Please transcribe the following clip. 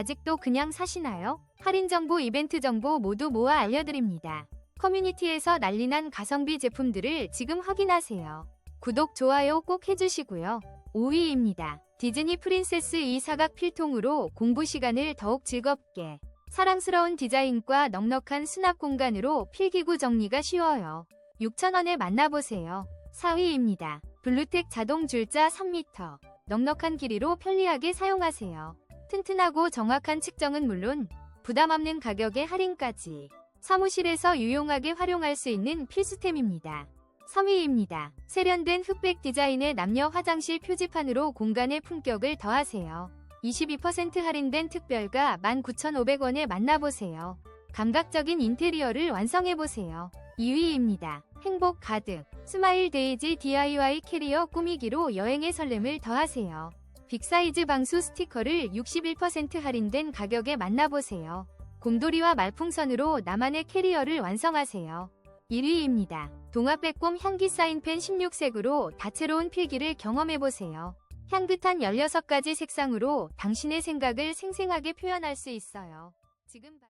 아직도 그냥 사시나요? 할인 정보, 이벤트 정보 모두 모아 알려드립니다. 커뮤니티에서 난리난 가성비 제품들을 지금 확인하세요. 구독, 좋아요 꼭 해주시고요. 5위입니다. 디즈니 프린세스 이 사각 필통으로 공부 시간을 더욱 즐겁게 사랑스러운 디자인과 넉넉한 수납 공간으로 필기구 정리가 쉬워요. 6,000원에 만나보세요. 4위입니다. 블루텍 자동 줄자 3m. 넉넉한 길이로 편리하게 사용하세요. 튼튼하고 정확한 측정은 물론 부담 없는 가격에 할인까지 사무실에서 유용하게 활용할 수 있는 필수템입니다. 3위입니다. 세련된 흑백 디자인의 남녀 화장실 표지판으로 공간의 품격을 더하세요. 22% 할인된 특별가 19,500원에 만나보세요. 감각적인 인테리어를 완성해보세요. 2위입니다. 행복 가득 스마일 데이지 DIY 캐리어 꾸미기로 여행의 설렘을 더하세요. 빅사이즈 방수 스티커를 61% 할인된 가격에 만나보세요. 곰돌이와 말풍선으로 나만의 캐리어를 완성하세요. 1위입니다. 동화빼꼼 향기 사인펜 16색으로 다채로운 필기를 경험해보세요. 향긋한 16가지 색상으로 당신의 생각을 생생하게 표현할 수 있어요. 지금 바-